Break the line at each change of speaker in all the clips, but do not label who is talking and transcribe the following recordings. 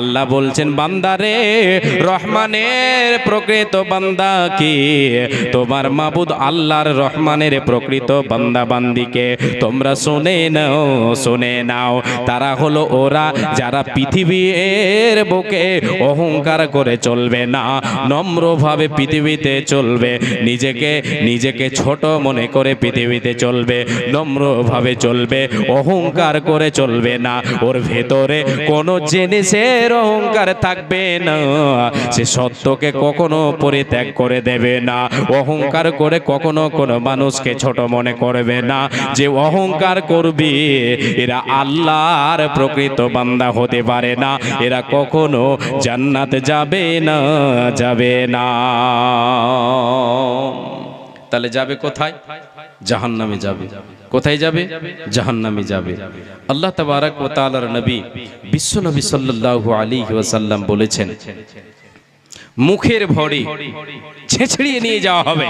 আল্লাহ বলছেন, বান্দারে, রহমানের প্রকৃত বান্দা কি? তোমার মাবুদ আল্লাহর রহমানের প্রকৃত বান্দা বান্দিকে তোমরা শুনে নাও শুনে নাও। তারা হলো ওরা যারা পৃথিবীর বুকে অহংকার করে চলবে না, নম্রভাবে পৃথিবীতে চলবে, নিজেকে নিজেকে ছোট মনে করে পৃথিবীতে চলবে, নম্রভাবে চলবে, অহংকার করে চলবে না। ওর ভেতরে কোনো জিনিসের অহংকার থাকবে না। সে সত্যকে কখনো পরিত্যাগ করে দেবে না। অহংকার করে কখনো কোনো মানুষকে ছোট মনে করবে না। যে অহংকার করবে, এরা আল্লাহর প্রকৃত বান্দা হতে পারে না। এরা কখনো জান্নাতে যাবে না যাবে না। তাহলে যাবে কোথায়? জাহান নামে যাবে। কোথায় যাবে? জাহান নামে যাবে। আল্লাহ তবারক ও তালার নবী বিশ্ব নবী সাল্লাহ আলী ওয়াসাল্লাম বলেছেন মুখের ভরে ছেঁচড়িয়ে নিয়ে যাওয়া হবে।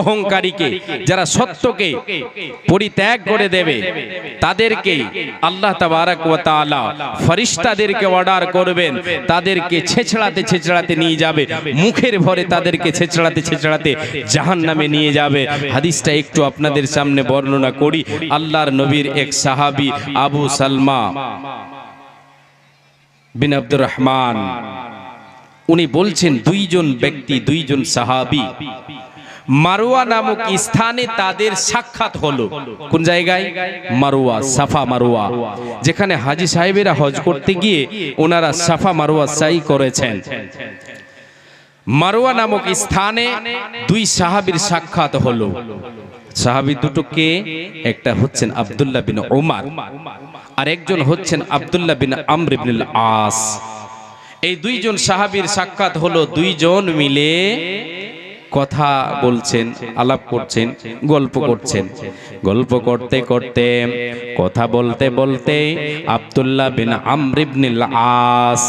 অহংকারীকে যারা সত্যকে পরিত্যাগ করে দেবে, তাদেরকে আল্লাহ তাবারাক ওয়া তাআলা ফরিশতাদেরকে অর্ডার করবেন, তাদেরকে ছেঁচড়াতে ছেঁচড়াতে নিয়ে যাবে, মুখের ভরে তাদেরকে ছেঁচড়াতে ছেঁচড়াতে জাহান্নামে নিয়ে যাবে। হাদিসটা একটু আপনাদের সামনে বর্ণনা করি। আল্লাহর নবীর এক সাহাবী আবু সালমা বিন আব্দুর রহমান উনি বলছেন, দুইজন ব্যক্তি, দুইজন সাহাবি। মারুয়া নামক স্থানে তাদের সাক্ষাৎ হলো। কোন জায়গায়? মারুয়া সাফা মারুয়া যেখানে হাজি সাহেবেরা হজ করতে গিয়ে ওনারা সাফা মারুয়া সাই করেছেন। মারুয়া নামক স্থানে দুই সাহাবীর সাক্ষাৎ হলো। সাহাবি দুটো কে? একটা হচ্ছেন আব্দুল্লাহ বিন ওমার আর একজন হচ্ছেন আবদুল্লাহ বিন আমর ইবনুল আস। এই দুইজন সাহাবীর সাক্ষাৎ হলো দুইজন মিলে কথা বলছেন, আলাপ করছেন, গল্প করছেন। গল্প করতে করতে, কথা বলতে বলতে আবদুল্লাহ বিন আমর ইবনুল আস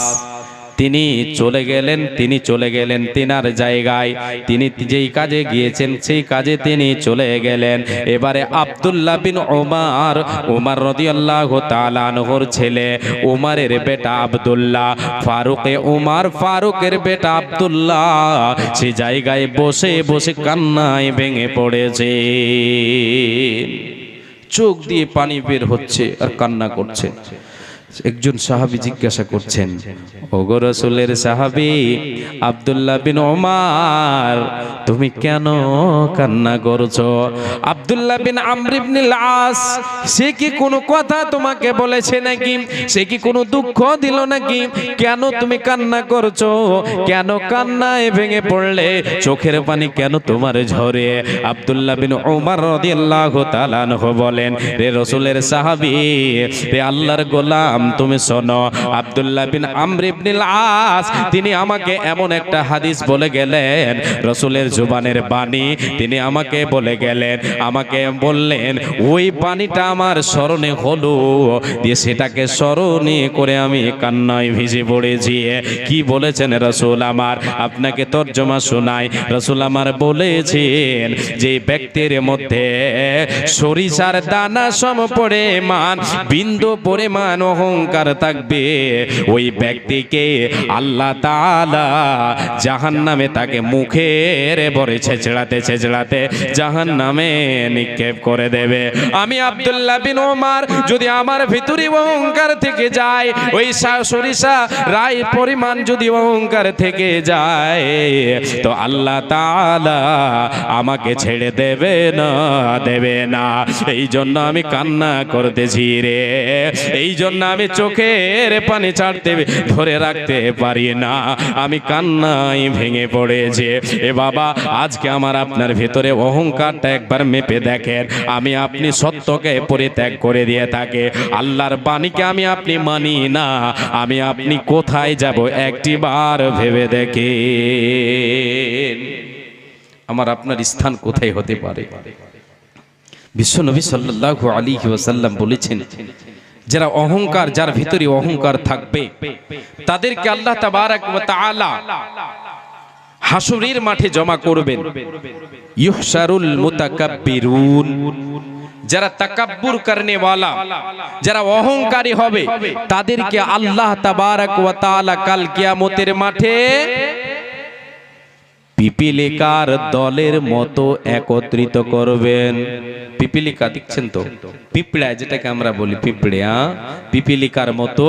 তিনি চলে গেলেন, তিনি চলে গেলেন তিনার জায়গায়। তিনি যেই কাজে গিয়েছেন, সেই কাজে তিনি চলে গেলেন। এবারে আব্দুল্লাহ বিন ওমার ওমার রদিয়াল্লাহু তাআলা আনহুর ছেলে ওমারের বেটা আব্দুল্লাহ, ফারুকে ওমার ফারুকের বেটা আব্দুল্লাহ সেই জায়গায় বসে বসে কান্নায় ভেঙে পড়েছে। চোখ দিয়ে পানি বের হচ্ছে আর কান্না করছে। একজন সাহাবি জিজ্ঞাসা করছেন, ওগো রসুলের সাহাবি আব্দুল্লাহ বিন ওমার তুমি কেন কান্না করছ? আব্দুল্লাহ বিন আমর ইবনুল আস সে কি কোনো কথা তোমাকে বলেছে নাকি? সে কি কোনো দুঃখ দিল নাকি? কেন তুমি কান্না করছ? কেন কান্নায় ভেঙে পড়লে? চোখের পানি কেন তোমার ঝরে? আব্দুল্লাহ বিন ওমর রাদিয়াল্লাহু তাআলা আনহু বলেন, রে রসুলের সাহাবী, রে আল্লাহর গোলাম তুমি শোনো, আব্দুল্লাহ বিন আমর ইবনুল আস, তিনি আমাকে এমন একটা হাদিস বলে গেলেন, রসুলের জুবানের বাণী, তিনি আমাকে বলে গেলেন, আমাকে বললেন, ওই পানিটা আমার স্মরণে হলো, দিয়ে সেটাকে স্মরণে করে আমি কান্নায় ভিজে পড়েছি। কি বলেছেন রসুল আমার? আপনাকে তর্জমা শোনাই। রসুল আমার বলেছেন যে, ব্যক্তির মধ্যে সরিষার দানা সম পরিমাণ, বিন্দু পরিমাণ অহংকার থাকবে। ওই ব্যক্তিকে আল্লাহ তাআলা জাহান নামে তাকে মুখের ভরে ছেচড়াতে ছেচড়াতে জাহান নামে নিক্ষেপ করে দেবে। আমি আব্দুল্লাহ বিন ওমার, যদি আমার ভিতরে অহংকার থেকে যায়, ওই সরিষা রায় পরিমাণ যদি অহংকার থেকে যায়, তো আল্লাহ তাআলা আমাকে ছেড়ে দেবে না দেবে না। এই জন্য আমি কান্না করতেছি রে। এই জন্য আমি চোখের পানি ছাড়তে ধরে রাখতে পারি না। আমি কান্নাই ভেঙে পড়েছে। এ বাবা, আজকে আমার আপনার ভেতরে অহংকারটা একবার মেপে দেখেন। আমি আপনি সত্যকে পরিত্যাগ করে দিয়ে থাকে। আল্লাহর বাণীকে আমি আপনি মানি না। আমি আপনি কোথায় যাব একটি বার ভেবে দেখে আমার আপনার স্থান কোথায় হতে পারে? বিশ্বনবী সাল্লাল্লাহু আলাইহি ওয়াসাল্লাম বলেছেন যারা অহংকার, যার ভিতরে অহংকার থাকবে, তাদেরকে আল্লাহ তাবারাক হাসুরের মাঠে জমা করবেন। ইহশারুল মুতাকাব্বিরুন। যারা তাকাব্বুর করনে ওয়ালা যারা অহংকারী হবে, তাদেরকে আল্লাহ তাবারাক ওয়া তাআলা কাল কিয়ামতের মাঠে পিপিলিকার দলের মতো একত্রিত করবেন। পিপিলিকা দেখছেন তো পিঁপড়া, যেটাকে আমরা বলি পিঁপড়ে? পিপিলিকার মতো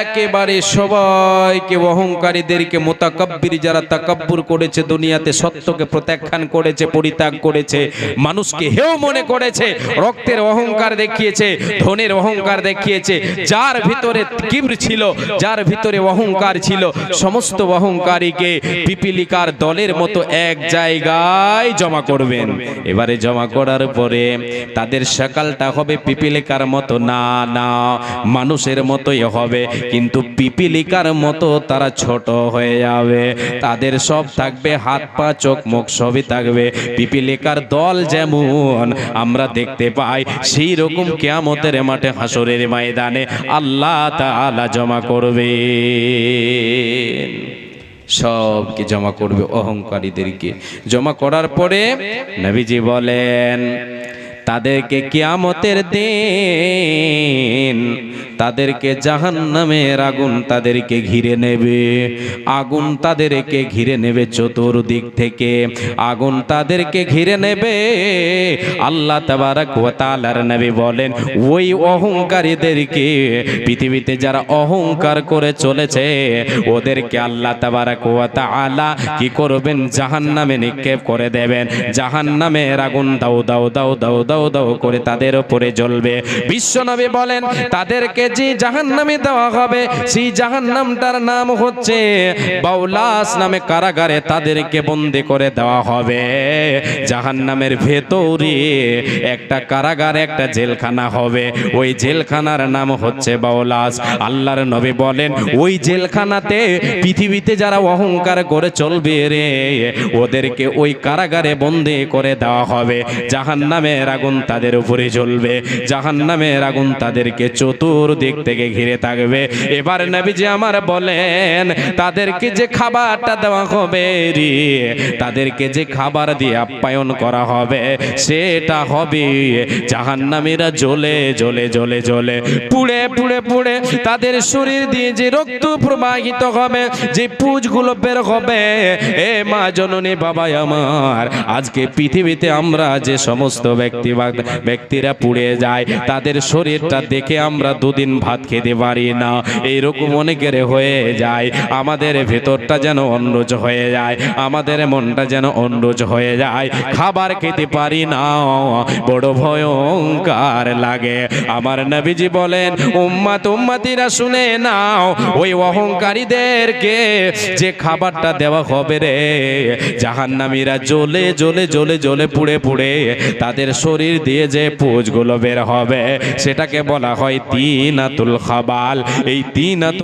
একেবারে সবাইকে, অহংকারীদেরকে মোতাকাব্বির, যারা তাকাব্বুর করেছে দুনিয়াতে, সত্যকে প্রত্যাখ্যান করেছে, পরিত্যাগ করেছে, মানুষকে হেও মনে করেছে, রক্তের অহংকার দেখিয়েছে, ধনের অহংকার দেখিয়েছে, যার ভিতরে কিবর ছিল, যার ভিতরে অহংকার ছিল, সমস্ত অহংকারীকে পিপিলিকার দলের মতো এক জায়গায় জমা করবেন এবারে জমা করার পরে তাদের সকালটা হবে পিপিলিকার মতো। না না, মানুষের মতোই হবে, কিন্তু পিপিলিকার মতো তারা ছোট হয়ে যাবে। তাদের সব থাকবে, হাত, পা, চোখ, মুখ সবই থাকবে। পিপিলিকার দল যেমন আমরা দেখতে পাই, সেই রকম কেয়ামতের মাঠে হাসরের ময়দানে আল্লাহ তাআলা জমা করবে সবকে জমা করবে অহংকারীদেরকে। জমা করার পরে নবীজি বলেন তাদেরকে কিয়ামতের দিন তাদেরকে জাহান্নামের আগুন তাদেরকে ঘিরে নেবে। আগুন তাদেরকে ঘিরে নেবে চতুর্দিক থেকে। আগুন তাদেরকে ঘিরে নেবে। আল্লাহ তাআলার নবী বলেন ওই অহংকারীদেরকে পৃথিবীতে যারা অহংকার করে চলেছে ওদেরকে আল্লাহ তাআলা কি করবেন? জাহান্নামে নিক্ষেপ করে দেবেন। জাহান্নামের আগুন দাও দাও দাও দাও দাও দাও করে তাদের উপরে জ্বলবে। বিশ্বনবী বলেন তাদেরকে যে জাহান্নামে দেওয়া হবে, সেই জাহান্নামটার নাম হচ্ছে বাউলাস নামে কারাগারে তাদেরকে বন্দি করে দেওয়া হবে। জাহান্নামের ভেতরে একটা কারাগার একটা জেলখানা হবে। ওই জেলখানার নাম হচ্ছে বাউলাস। আল্লাহর নবী বলেন, ওই জেলখানাতে পৃথিবীতে যারা অহংকার করে চলবে রে, ওদেরকে ওই কারাগারে বন্দি করে দেওয়া হবে। জাহান্নামের আগুন তাদের উপরে জ্বলবে। জাহান্নামের আগুন তাদেরকে চতুর্দিক থেকে ঘিরে থাকবে। এবার নবীজি আমার বলেন, তাদেরকে যে খাবারটা দেওয়া হবে তাদেরকে যে খাবার দিয়ে আপ্যায়ন করা হবে, সেটা হবে জাহান্নামীরা জ্বলে জ্বলে জ্বলে জ্বলে, পুড়ে পুড়ে পুড়ে তাদের শরীর দিয়ে যে রক্ত প্রবাহিত হবে, যে পুজগুলো বের হবে। এ মা জননী বাবা আমার, আজকে পৃথিবীতে আমরা যে সমস্ত ব্যক্তি ব্যক্তিরা পুড়ে যায়, তাদের শরীরটা দেখে আমরা দুদিন ভাত খেতে পারি না। এইরকম অনেকের হয়ে যায়। আমাদের ভেতরটা যেন অন্যজ হয়ে যায়। আমাদের মনটা যেন অন্যজ হয়ে যায়। খাবার খেতে পারি না। বড় ভয়ঙ্কার লাগে। আমার নবীজি বলেন, উম্মাত উম্মাতিরা শুনে নাও, ওই অহংকারীদেরকে যে খাবারটা দেওয়া হবে রে। জাহান্নামীরা জ্বলে জ্বলে জ্বলে জ্বলে পুড়ে পুড়ে তাদের শরীর দিয়ে যে পুজগুলো বের হবে, সেটাকে বলা হয় তিনাতুল খাবাল এই তিনাতুল